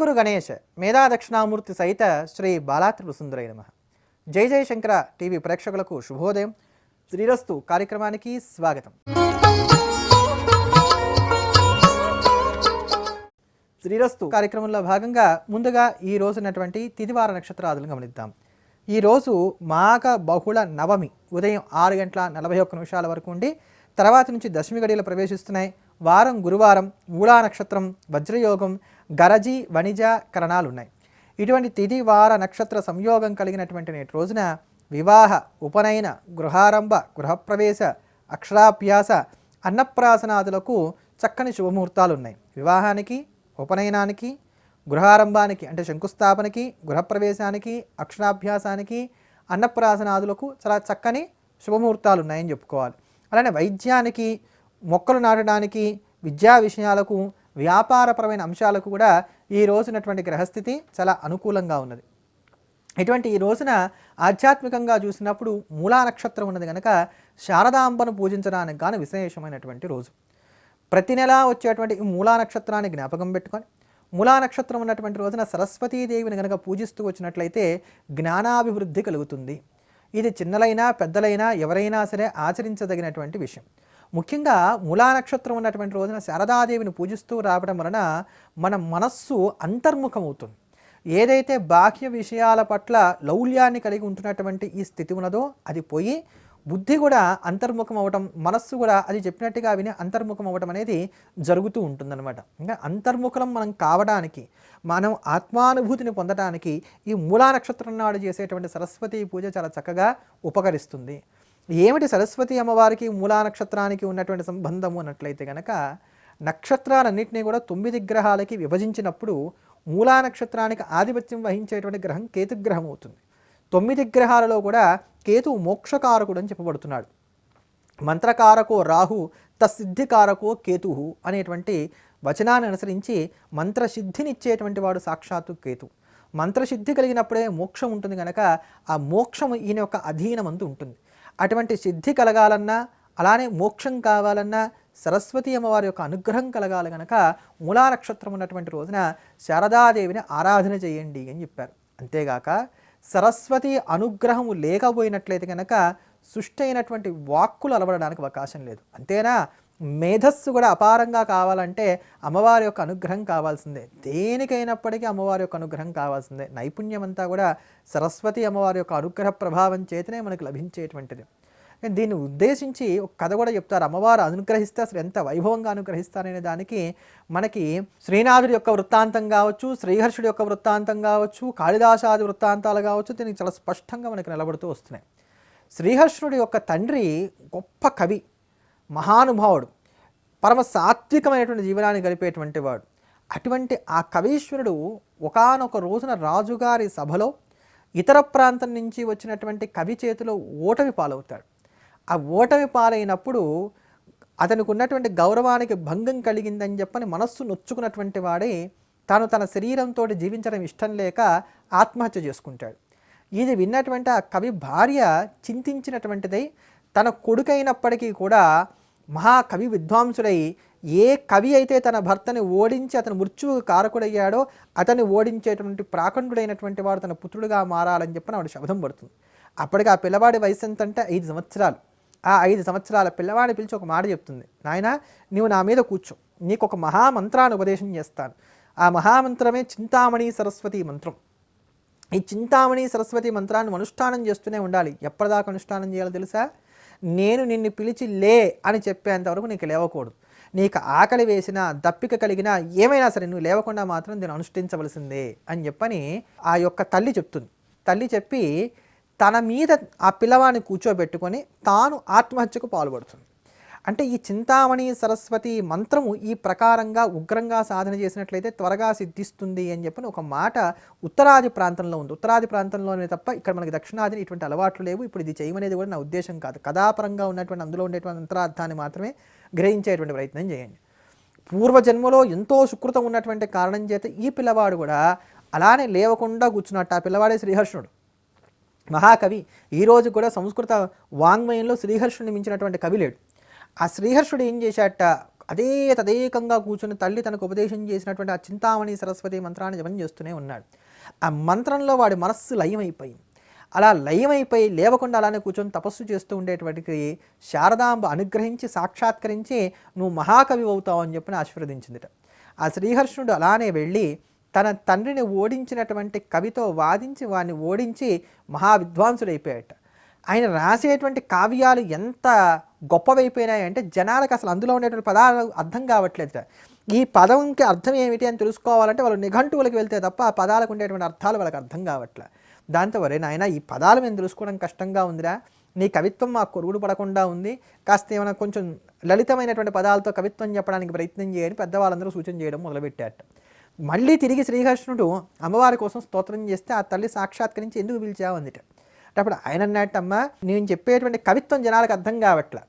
గురు గణేష్ మేధా దక్షిణామూర్తి సహిత శ్రీ బాలాత్రిపు సుందరై నమ. జై జై శంకర టీవీ ప్రేక్షకులకు శుభోదయం. శ్రీరస్తు కార్యక్రమానికి స్వాగతం. శ్రీరస్తు కార్యక్రమంలో భాగంగా ముందుగా ఈ రోజునటువంటి తిదివార నక్షత్రాదులను గమనిద్దాం. ఈ రోజు మాఘ బహుళ నవమి ఉదయం ఆరు గంటల నలభై ఒక్క నిమిషాల వరకు ఉండి తర్వాత నుంచి దశమి గడియలు ప్రవేశిస్తున్నాయి. వారం గురువారం మూలా నక్షత్రం వజ్రయోగం గరజి వణిజ కరణాలు ఉన్నాయి ఇటువంటి తిథి వార నక్షత్ర సంయోగం కలిగినటువంటి నేటి రోజున వివాహ ఉపనయన గృహారంభ గృహప్రవేశ అక్షరాభ్యాస అన్నప్రాసనాదులకు చక్కని శుభముహూర్తాలు ఉన్నాయి వివాహానికి ఉపనయనానికి గృహారంభానికి అంటే శంకుస్థాపనకి గృహప్రవేశానికి అక్షరాభ్యాసానికి అన్నప్రాసనాదులకు చాలా చక్కని శుభముహూర్తాలు ఉన్నాయని చెప్పుకోవాలి. అలానే వైద్యానికి మొక్కలు నాటడానికి విద్యా విషయాలకు వ్యాపారపరమైన అంశాలకు కూడా ఈ రోజునటువంటి గ్రహస్థితి చాలా అనుకూలంగా ఉన్నది. ఇటువంటి ఈ రోజున ఆధ్యాత్మికంగా చూసినప్పుడు మూలా నక్షత్రం ఉన్నది కనుక శారదాంబను పూజించడానికి గాను విశేషమైనటువంటి రోజు. ప్రతి నెల వచ్చేటువంటి ఈ మూలా నక్షత్రాన్ని జ్ఞాపకం పెట్టుకొని మూలా నక్షత్రం ఉన్నటువంటి రోజున సరస్వతీదేవిని కనుక పూజిస్తూ వచ్చినట్లయితే జ్ఞానాభివృద్ధి కలుగుతుంది. ఇది చిన్నలైనా పెద్దలైనా ఎవరైనా సరే ఆచరించదగినటువంటి విషయం. ముఖ్యంగా మూలా నక్షత్రం ఉన్నటువంటి రోజున శారదాదేవిని పూజిస్తూ రావడం వలన మన మనస్సు అంతర్ముఖమవుతుంది. ఏదైతే బాహ్య విషయాల పట్ల లౌల్యాన్ని కలిగి ఉంటున్నటువంటి ఈ స్థితి ఉన్నదో అది పోయి బుద్ధి కూడా అంతర్ముఖం అవ్వటం మనస్సు కూడా అది చెప్పినట్టుగా విని అంతర్ముఖం అవ్వటం అనేది జరుగుతూ ఉంటుందన్నమాట. ఇంకా అంతర్ముఖం మనం కావడానికి మనం ఆత్మానుభూతిని పొందడానికి ఈ మూలా నక్షత్రం నాడు చేసేటువంటి సరస్వతి పూజ చాలా చక్కగా ఉపకరిస్తుంది. ఏమిటి సరస్వతి అమ్మవారికి మూలా నక్షత్రానికి ఉన్నటువంటి సంబంధము అన్నట్లయితే కనుక నక్షత్రాలన్నింటినీ కూడా తొమ్మిది గ్రహాలకి విభజించినప్పుడు మూలా నక్షత్రానికి ఆధిపత్యం వహించేటువంటి గ్రహం కేతుగ్రహం అవుతుంది. తొమ్మిది గ్రహాలలో కూడా కేతు మోక్షకారకుడు అని చెప్పబడుతున్నాడు. మంత్రకారకో రాహు తసిద్ధికారకో కేతు అనేటువంటి వచనాన్ని అనుసరించి మంత్రసిద్ధినిచ్చేటువంటి వాడు సాక్షాత్తు కేతు. మంత్రసిద్ధి కలిగినప్పుడే మోక్షం ఉంటుంది కనుక ఆ మోక్షం ఈయన యొక్క అధీనమందు ఉంటుంది. అటువంటి సిద్ధి కలగాలన్నా అలానే మోక్షం కావాలన్నా సరస్వతి అమ్మవారి యొక్క అనుగ్రహం కలగాలి కనుక మూలా నక్షత్రం ఉన్నటువంటి రోజున శారదాదేవిని ఆరాధన చేయండి అని చెప్పారు. అంతేగాక సరస్వతి అనుగ్రహము లేకపోయినట్లయితే కనుక సృష్టి అయినటువంటి వాక్కులు అలవడడానికి అవకాశం లేదు. అంతేనా? మేధస్సు కూడా అపారంగా కావాలంటే అమ్మవారి యొక్క అనుగ్రహం కావాల్సిందే. దేనికైనప్పటికీ అమ్మవారి యొక్క అనుగ్రహం కావాల్సిందే. నైపుణ్యం అంతా కూడా సరస్వతి అమ్మవారి యొక్క అనుగ్రహ ప్రభావం చేతనే మనకు లభించేటువంటిది. దీన్ని ఉద్దేశించి ఒక కథ కూడా చెప్తారు. అమ్మవారు అనుగ్రహిస్తే అసలు ఎంత వైభవంగా అనుగ్రహిస్తారనే దానికి మనకి శ్రీనాథుడి యొక్క వృత్తాంతం కావచ్చు శ్రీహర్షుడి యొక్క వృత్తాంతం కావచ్చు కాళిదాసాది వృత్తాంతాలు కావచ్చు దీనికి చాలా స్పష్టంగా మనకి నిలబడుతూ వస్తున్నాయి. శ్రీహర్షుడి యొక్క తండ్రి గొప్ప కవి. మహానుభావుడు పరమ సాత్వికమైనటువంటి జీవనాన్ని గడిపేటువంటి వాడు. అటువంటి ఆ కవీశ్వరుడు ఒకానొక రోజున రాజుగారి సభలో ఇతర ప్రాంతం నుంచి వచ్చినటువంటి కవి చేతిలో ఓటమి పాలవుతాడు. ఆ ఓటమి పాలైనప్పుడు అతనికి ఉన్నటువంటి గౌరవానికి భంగం కలిగిందని చెప్పని మనస్సు నొచ్చుకున్నటువంటి వాడే తాను తన శరీరంతో జీవించడం ఇష్టం లేక ఆత్మహత్య చేసుకుంటాడు. ఇది విన్నటువంటి ఆ కవి భార్య చింతించినటువంటిదై తన కొడుకైనప్పటికీ కూడా మహాకవి విద్వాంసుడై ఏ కవి అయితే తన భర్తని ఓడించి అతను మృత్యువుకు కారకుడయ్యాడో అతన్ని ఓడించేటువంటి ప్రాకండుడైనటువంటి వాడు తన పుత్రుడుగా మారాలని చెప్పి ఆవిడ శబ్దం పడుతుంది. అప్పటికి ఆ పిల్లవాడి వయసు ఎంత అంటే ఐదు సంవత్సరాలు. ఆ ఐదు సంవత్సరాల పిల్లవాడిని పిలిచి ఒక మాట చెప్తుంది. నాయన నీవు నా మీద కూర్చో. నీకు ఒక మహామంత్రాన్ని ఉపదేశం చేస్తాను. ఆ మహామంత్రమే చింతామణి సరస్వతి మంత్రం. ఈ చింతామణి సరస్వతి మంత్రాన్ని అనుష్ఠానం చేస్తూనే ఉండాలి. ఎప్పటిదాకా అనుష్ఠానం చేయాలో తెలుసా? నేను నిన్ను పిలిచి లే అని చెప్పేంతవరకు నీకు లేవకూడదు. నీకు ఆకలి వేసినా దప్పిక కలిగినా ఏమైనా సరే నువ్వు లేవకుండా మాత్రం దీన్ని అనుష్ఠించవలసిందే అని చెప్పని ఆ యొక్క తల్లి చెప్తుంది. తల్లి చెప్పి తన మీద ఆ పిల్లవాడిని కూర్చోబెట్టుకొని తాను ఆత్మహత్యకు పాల్పడుతుంది. అంటే ఈ చింతామణి సరస్వతి మంత్రము ఈ ప్రకారంగా ఉగ్రంగా సాధన చేసినట్లయితే త్వరగా సిద్ధిస్తుంది అని చెప్పని ఒక మాట ఉత్తరాది ప్రాంతంలో ఉంది. ఉత్తరాది ప్రాంతంలోనే తప్ప ఇక్కడ మనకి దక్షిణాదిని ఇటువంటి అలవాట్లు లేవు. ఇప్పుడు ఇది చేయమనేది కూడా నా ఉద్దేశం కాదు. కథాపరంగా ఉన్నటువంటి అందులో ఉండేటువంటి అంతరార్థాన్ని మాత్రమే గ్రహించేటువంటి ప్రయత్నం చేయండి. పూర్వజన్మలో ఎంతో సుకృతం ఉన్నటువంటి కారణం చేత ఈ పిల్లవాడు కూడా అలానే లేవకుండా కూర్చున్నట్టు ఆ పిల్లవాడే శ్రీహర్షుడు. మహాకవి. ఈరోజు కూడా సంస్కృత వాంగ్మయంలో శ్రీహర్షుడిని మించినటువంటి కవి లేడు. ఆ శ్రీహర్షుడు ఏం చేశాట అదే తదేకంగా కూర్చుని తల్లి తనకు ఉపదేశం చేసినటువంటి ఆ చింతామణి సరస్వతి మంత్రాన్ని జపం చేస్తూనే ఉన్నాడు. ఆ మంత్రంలో వాడి మనస్సు లయమైపోయింది. అలా లయమైపోయి లేవకుండా అలానే కూర్చొని తపస్సు చేస్తూ ఉండేటువంటి శారదాంబ అనుగ్రహించి సాక్షాత్కరించి నువ్వు మహాకవి అవుతావు అని చెప్పి ఆశీర్వదించిందిట. ఆ శ్రీహర్షుడు అలానే వెళ్ళి తన తండ్రిని ఓడించినటువంటి కవితో వాదించి వాడిని ఓడించి మహావిద్వాంసుడైపోయాట ఆయన రాసేటువంటి కావ్యాలు ఎంత గొప్పవైపోయినాయంటే జనాలకు అసలు అందులో ఉండేటువంటి పదాలు అర్థం కావట్లేదు ఈ పదంకి అర్థం ఏమిటి అని తెలుసుకోవాలంటే వాళ్ళు నిఘంటువులకు వెళ్తే తప్ప ఆ పదాలకు ఉండేటువంటి అర్థాలు వాళ్ళకి అర్థం కావట్లే. దాంతో వరే నాయన ఈ పదాలు మేము తెలుసుకోవడం కష్టంగా ఉందిరా. నీ కవిత్వం మాకు కొరుగుడు పడకుండా ఉంది. కాస్త ఏమైనా కొంచెం లలితమైనటువంటి పదాలతో కవిత్వం చెప్పడానికి ప్రయత్నం చేయని పెద్దవాళ్ళందరూ సూచన చేయడం మొదలుపెట్టారట. మళ్ళీ తిరిగి శ్రీకృష్ణుడు అమ్మవారి కోసం స్తోత్రం చేస్తే ఆ తల్లి సాక్షాత్కరించి ఎందుకు పిలిచావు అందిట. అప్పుడు ఆయన అన్నట్టమ్మా నేను చెప్పేటువంటి కవిత్వం జనాలకు అర్థం కావట్లే.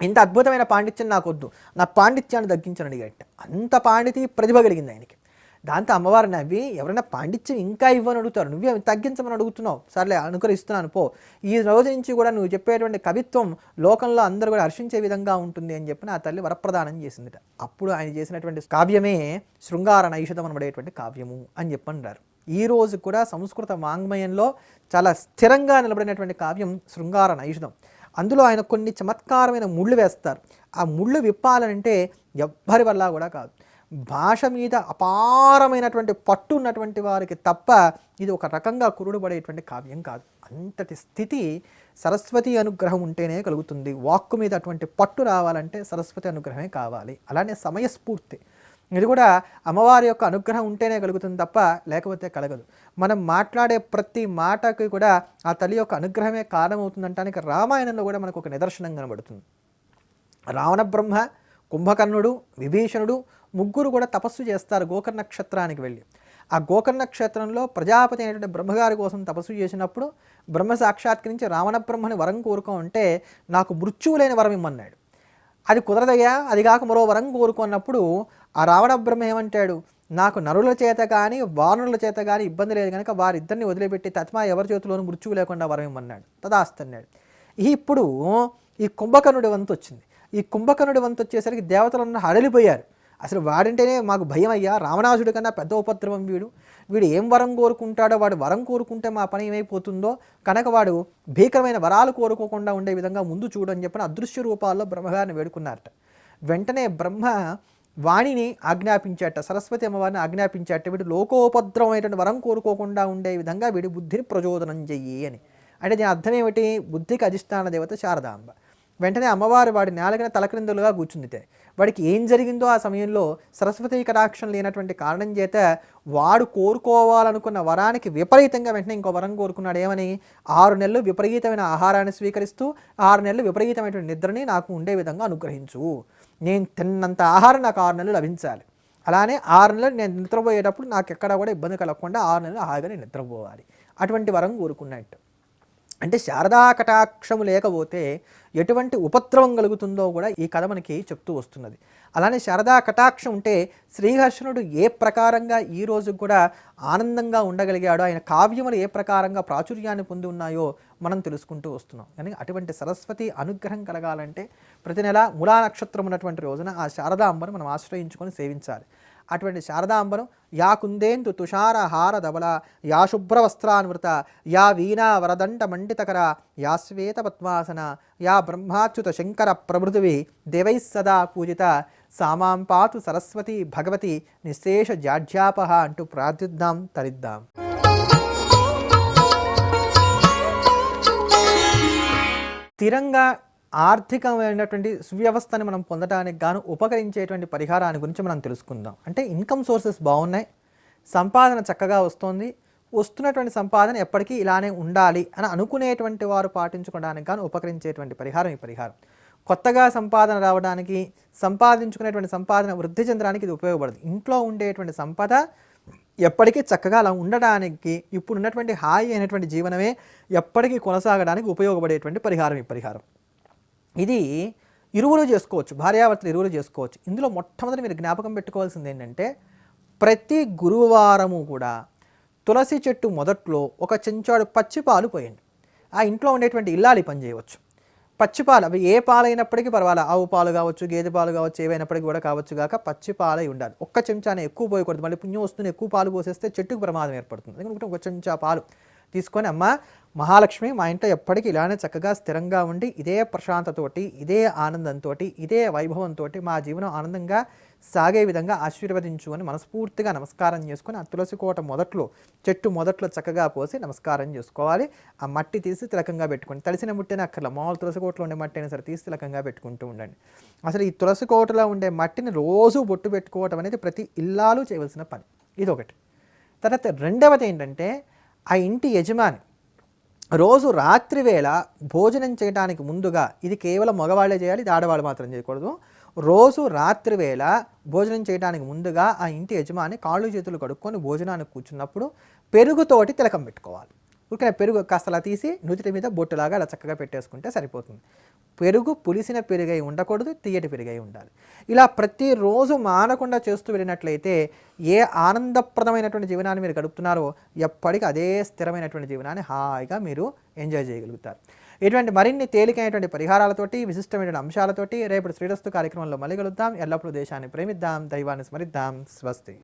ఇంత అద్భుతమైన పాండిత్యం నాకు వద్దు. నా పాండిత్యాన్ని తగ్గించను అడిగట్ట అంత పాండితి ప్రతిభ కలిగింది ఆయనకి. దాంతో అమ్మవారు నవ్వి ఎవరైనా పాండిత్యం ఇంకా ఇవ్వని అడుగుతారు. నువ్వే తగ్గించమని అడుగుతున్నావు. సర్లే అనుకరిస్తున్నాను పో. ఈ రోజు నుంచి కూడా నువ్వు చెప్పేటువంటి కవిత్వం లోకంలో అందరూ కూడా హర్షించే విధంగా ఉంటుంది అని చెప్పి నా తల్లి వరప్రదానం చేసిందిట. అప్పుడు ఆయన చేసినటువంటి కావ్యమే శృంగార నైషధం అనబడేటువంటి కావ్యము అని చెప్పంటారు ఈ రోజు కూడా సంస్కృత వాంగ్మయంలో చాలా స్థిరంగా నిలబడినటువంటి కావ్యం శృంగార నైషధం. అందులో ఆయన కొన్ని చమత్కారమైన ముళ్ళు వేస్తారు. ఆ ముళ్ళు విప్పాలంటే ఎవ్వరి వల్ల కూడా కాదు. భాష మీద అపారమైనటువంటి పట్టు ఉన్నటువంటి వారికి తప్ప ఇది ఒక రకంగా కురుడుబడేటువంటి కావ్యం కాదు. అంతటి స్థితి సరస్వతి అనుగ్రహం ఉంటేనే కలుగుతుంది. వాక్కు మీద అటువంటి పట్టు రావాలంటే సరస్వతి అనుగ్రహమే కావాలి. అలానే సమయస్ఫూర్తి. ఇది కూడా అమ్మవారి యొక్క అనుగ్రహం ఉంటేనే కలుగుతుంది తప్ప లేకపోతే కలగదు. మనం మాట్లాడే ప్రతి మాటకి కూడా ఆ తల్లి యొక్క అనుగ్రహమే కారణమవుతుందంటానికి రామాయణంలో కూడా మనకు ఒక నిదర్శనం కనబడుతుంది. రావణ బ్రహ్మ కుంభకర్ణుడు విభీషణుడు ముగ్గురు కూడా తపస్సు చేస్తారు గోకర్ణ నక్షత్రానికి వెళ్ళి. ఆ గోకర్ణ క్షేత్రంలో ప్రజాపతి అయినటువంటి బ్రహ్మగారి కోసం తపస్సు చేసినప్పుడు బ్రహ్మ సాక్షాత్కరించి రావణ బ్రహ్మని వరం కోరుకో అంటే నాకు మృత్యువులేని వరం ఇమ్మన్నాడు. అది కుదరదయ్యా? అది కాక మరో వరం కోరుకున్నప్పుడు ఆ రావణ బ్రహ్మ ఏమంటాడు? నాకు నరుల చేత కానీ వానరుల చేత కానీ ఇబ్బంది లేదు కనుక వారిద్దరిని వదిలిపెట్టి తత్మా ఎవరి చేతిలోనూ మృత్యువు లేకుండా వరం ఇమ్మన్నాడు తదాస్తన్నాడు. ఇప్పుడు ఈ కుంభకర్ణుడి వంతు వచ్చింది ఈ కుంభకర్ణుడి వంతు వచ్చేసరికి దేవతలను హడలిపోయారు. అసలు వాడంటేనే మాకు భయం అయ్యా రావణాసుడి కన్నా పెద్ద ఉపద్రవం వీడు. వీడు ఏం వరం కోరుకుంటాడో వాడు వరం కోరుకుంటే మా పని ఏమైపోతుందో కనుక వాడు భీకరమైన వరాలు కోరుకోకుండా ఉండే విధంగా ముందు చూడని చెప్పిన అదృశ్య రూపాల్లో బ్రహ్మగారిని వేడుకున్నారట. వెంటనే బ్రహ్మ వాణిని ఆజ్ఞాపించాట సరస్వతి అమ్మవారిని ఆజ్ఞాపించాట వీడు లోకోపద్రవమైనటువంటి వరం కోరుకోకుండా ఉండే విధంగా వీడి బుద్ధిని ప్రచోదనం చెయ్యి అని. అంటే దీని అర్థం ఏమిటి? బుద్ధికి అధిష్టాన దేవత శారదాంబ. వెంటనే అమ్మవారు వాడి నేలకిన తలక్రిందులుగా కూర్చుందితే వాడికి ఏం జరిగిందో ఆ సమయంలో సరస్వతి కటాక్షం లేనటువంటి కారణం చేత వాడు కోరుకోవాలనుకున్న వరానికి విపరీతంగా వెంటనే ఇంకో వరం కోరుకున్నాడు. ఏమని? ఆరు నెలలు విపరీతమైన ఆహారాన్ని స్వీకరిస్తూ ఆరు నెలలు విపరీతమైనటువంటి నిద్రని నాకు ఉండే విధంగా అనుగ్రహించు. నేను తిన్నంత ఆహారం నాకు ఆరు నెలలు లభించాలి. అలానే ఆరు నెలలు నేను నిద్రపోయేటప్పుడు నాకు ఎక్కడ కూడా ఇబ్బంది కలగకుండా ఆరు నెలలు హాయిగా నేను నిద్రపోవాలి. అటువంటి వరం కోరుకున్నట్టు. అంటే శారదా కటాక్షము లేకపోతే ఎటువంటి ఉపద్రవం కలుగుతుందో కూడా ఈ కథ మనకి చెప్తూ వస్తున్నది. అలానే శారదా కటాక్షం ఉంటే శ్రీహర్షణుడు ఏ ప్రకారంగా ఈ రోజు కూడా ఆనందంగా ఉండగలిగాడో ఆయన కావ్యములు ఏ ప్రకారంగా ప్రాచుర్యాన్ని పొంది ఉన్నాయో మనం తెలుసుకుంటూ వస్తున్నాం. కానీ అటువంటి సరస్వతి అనుగ్రహం కలగాలంటే ప్రతి నెల మూలా నక్షత్రం ఉన్నటువంటి రోజున ఆ శారదా అమ్మను మనం ఆశ్రయించుకొని సేవించాలి. అటువంటి శారదాంబరం యా కుందేందు తుషార హార ధవల యా శుభ్రవస్త్రాన్వృత యా వీణా వరదండ మండితకర యా శ్వేత పద్మాసన యా బ్రహ్మాచ్యుత శంకర ప్రభృతివి దేవై సదా పూజిత సామాం పాతు సరస్వతి భగవతి నిశేష జాడ్యాపహ అంటూ ప్రార్థిద్దాం తరిద్దాం. తిరంగా ఆర్థికమైనటువంటి సువ్యవస్థని మనం పొందడానికి గాను ఉపకరించేటువంటి పరిహారాన్ని గురించి మనం తెలుసుకుందాం. అంటే ఇన్కమ్ సోర్సెస్ బాగున్నాయి. సంపాదన చక్కగా వస్తుంది. వస్తున్నటువంటి సంపాదన ఎప్పటికీ ఇలానే ఉండాలి అని అనుకునేటువంటి వారు పాటించుకోవడానికి గాను ఉపకరించేటువంటి పరిహారం ఈ పరిహారం. కొత్తగా సంపాదన రావడానికి సంపాదించుకునేటువంటి సంపాదన వృద్ధి చెందడానికి ఇది ఉపయోగపడదు. ఇంట్లో ఉండేటువంటి సంపద ఎప్పటికీ చక్కగా అలా ఉండడానికి ఇప్పుడు ఉన్నటువంటి హాయి అయినటువంటి జీవనమే ఎప్పటికీ కొనసాగడానికి ఉపయోగపడేటువంటి పరిహారం ఈ పరిహారం. ఇది ఇరువులు చేసుకోవచ్చు భార్యాభర్తలు ఇరువులు చేసుకోవచ్చు. ఇందులో మొట్టమొదటి మీరు జ్ఞాపకం పెట్టుకోవాల్సింది ఏంటంటే ప్రతి గురువారము కూడా తులసి చెట్టు మొదట్లో ఒక చెంచాడు పచ్చిపాలు పోయండి. ఆ ఇంట్లో ఉండేటువంటి ఇల్లాలి పని చేయవచ్చు. పచ్చిపాలు అవి ఏ పాలైనప్పటికీ పర్వాలేదు ఆవు పాలు కావచ్చు గేదె పాలు కావచ్చు ఏవైనప్పటికీ కూడా కావచ్చు కాక పచ్చిపాలై ఉండాలి. ఒక్క చెంచానే ఎక్కువ పోయకూడదు. మళ్ళీ పుణ్యం వస్తుంది ఎక్కువ పాలు పోసేస్తే చెట్టుకు ప్రమాదం ఏర్పడుతుంది. ఎందుకంటే ఒక చెంచా పాలు తీసుకొని అమ్మ మహాలక్ష్మి మా ఇంట్లో ఎప్పటికీ ఇలానే చక్కగా స్థిరంగా ఉండి ఇదే ప్రశాంతతోటి ఇదే ఆనందంతో ఇదే వైభవంతో మా జీవనం ఆనందంగా సాగే విధంగా ఆశీర్వదించు అని మనస్ఫూర్తిగా నమస్కారం చేసుకొని ఆ తులసి కోట మొదట్లో చెట్టు మొదట్లో చక్కగా పోసి నమస్కారం చేసుకోవాలి. ఆ మట్టి తీసి తిలకంగా పెట్టుకోండి. తడిసిన ముట్టిన అక్కర్ల మామూలు తులసి కోటలో ఉండే మట్టి అయినా సరే తీసి తిలకంగా పెట్టుకుంటూ ఉండండి. అసలు ఈ తులసి కోటలో ఉండే మట్టిని రోజు బొట్టు పెట్టుకోవటం అనేది ప్రతి ఇల్లాలు చేయవలసిన పని. ఇది ఒకటి తర్వాత రెండవది ఏంటంటే ఆ ఇంటి యజమాని. రోజు రాత్రి వేళ భోజనం చేయడానికి ముందుగా ఇది కేవలం మగవాళ్ళే చేయాలి ఇది ఆడవాళ్ళు మాత్రం చేయకూడదు. రోజు రాత్రి వేళ భోజనం చేయడానికి ముందుగా ఆ ఇంటి యజమాని కాళ్ళు చేతులు కడుక్కొని భోజనానికి కూర్చున్నప్పుడు పెరుగుతోటి తిలకం పెట్టుకోవాలి. ఉడికిన పెరుగు కాస్త అలా తీసి నుదిటి మీద బొట్టులాగా అలా చక్కగా పెట్టేసుకుంటే సరిపోతుంది. పెరుగు పులిసిన పెరుగై ఉండకూడదు తీయటి పెరుగై ఉండాలి. ఇలా ప్రతిరోజు మానకుండా చేస్తూ వెళ్ళినట్లయితే ఏ ఆనందప్రదమైనటువంటి జీవనాన్ని మీరు గడుపుతున్నారో ఎప్పటికీ అదే స్థిరమైనటువంటి జీవనాన్ని హాయిగా మీరు ఎంజాయ్ చేయగలుగుతారు. ఇటువంటి మరిన్ని తేలికైనటువంటి పరిహారాలతోటి విశిష్టమైన అంశాలతోటి రేపటి శ్రీరస్తు కార్యక్రమంలో మళ్ళీ కలుద్దాం. ఎల్లప్పుడూ దేశాన్ని ప్రేమిద్దాం దైవాన్ని స్మరిద్దాం. స్వస్తి.